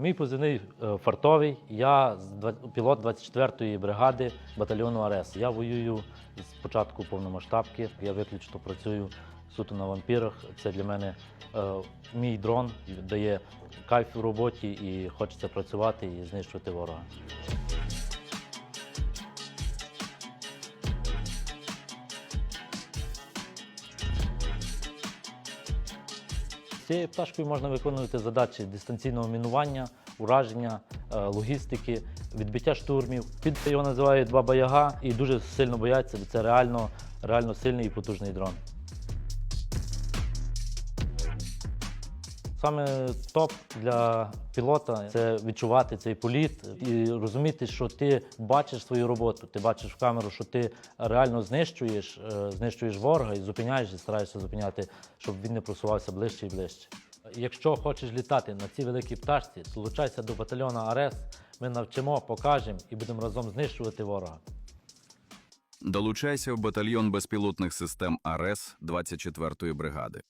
Мій позивний е, фартовий. Я пілот 24-ї бригади батальйону АРЕС. Я воюю з початку повномасштабки. Я виключно працюю суто на вампірах. Це для мене е, мій дрон дає кайф у роботі і хочеться працювати і знищувати ворога. Цією пташкою можна виконувати задачі дистанційного мінування, ураження, е, логістики, відбиття штурмів. Під його називають два баяга і дуже сильно бояться, бо це реально, реально сильний і потужний дрон. Саме топ для пілота це відчувати цей політ і розуміти, що ти бачиш свою роботу, ти бачиш в камеру, що ти реально знищуєш, е, знищуєш ворога і зупиняєш, і стараєшся зупиняти, щоб він не просувався ближче і ближче. Якщо хочеш літати на цій великій пташці, долучайся до батальйону АРЕС. Ми навчимо, покажемо і будемо разом знищувати ворога. Долучайся в батальйон безпілотних систем АРЕС 24-ї бригади.